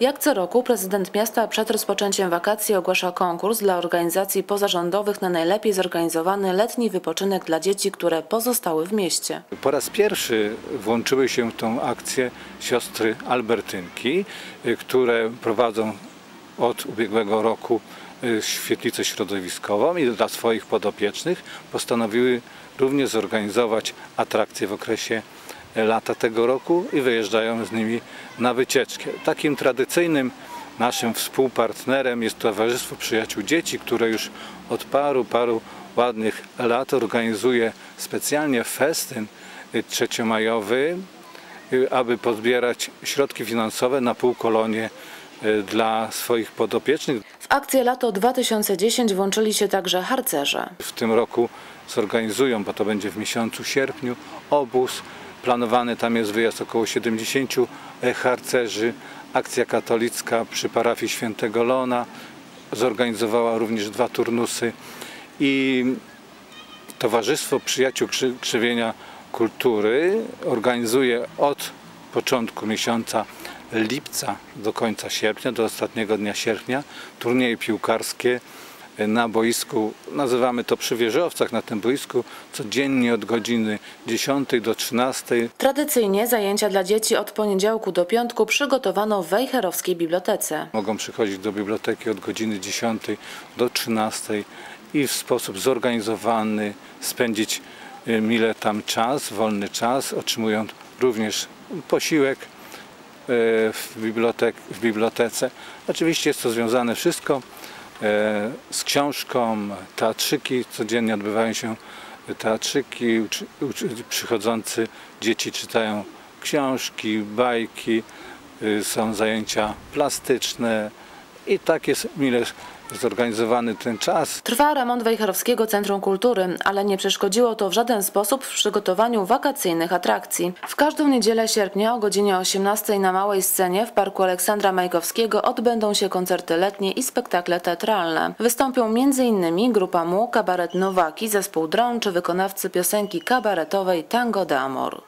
Jak co roku prezydent miasta przed rozpoczęciem wakacji ogłasza konkurs dla organizacji pozarządowych na najlepiej zorganizowany letni wypoczynek dla dzieci, które pozostały w mieście. Po raz pierwszy włączyły się w tą akcję siostry Albertynki, y, które prowadzą od ubiegłego roku y, świetlicę środowiskową i dla swoich podopiecznych postanowiły również zorganizować atrakcje w okresie lata tego roku i wyjeżdżają z nimi na wycieczkę. Takim tradycyjnym naszym współpartnerem jest Towarzystwo Przyjaciół Dzieci, które już od paru, paru ładnych lat organizuje specjalnie festyn trzeciomajowy, aby pozbierać środki finansowe na półkolonie y, dla swoich podopiecznych. W akcję Lato 2010 włączyli się także harcerze. W tym roku zorganizują, bo to będzie w miesiącu sierpniu, obóz. Planowany tam jest wyjazd około 70 harcerzy. Akcja katolicka przy parafii świętego Lona zorganizowała również dwa turnusy i Towarzystwo Przyjaciół Krzy- Krzywienia Kultury organizuje od początku miesiąca lipca do końca sierpnia, do ostatniego dnia sierpnia turnieje piłkarskie na boisku, nazywamy to przy wieżowcach, na tym boisku codziennie od godziny 10 do 13 Tradycyjnie zajęcia dla dzieci od poniedziałku do piątku przygotowano w Wejherowskiej Bibliotece. Mogą przychodzić do biblioteki od godziny 10 do 13 i w sposób zorganizowany spędzić y, mile tam czas, wolny czas, otrzymują również posiłek y, w, bibliotek, w bibliotece. Oczywiście jest to związane wszystko z książką, teatrzyki, codziennie odbywają się teatrzyki, przychodzący dzieci czytają książki, bajki, y, są zajęcia plastyczne i tak jest mile zorganizowany ten czas. Trwa remont Wejherowskiego Centrum Kultury, ale nie przeszkodziło to w żaden sposób w przygotowaniu wakacyjnych atrakcji. W każdą niedzielę sierpnia o godzinie 18 na małej scenie w Parku Aleksandra Majkowskiego odbędą się koncerty letnie i spektakle teatralne. Wystąpią m.in. grupa Mu, kabaret Nowaki, zespół Dron czy wykonawcy piosenki kabaretowej Tango d'Amor.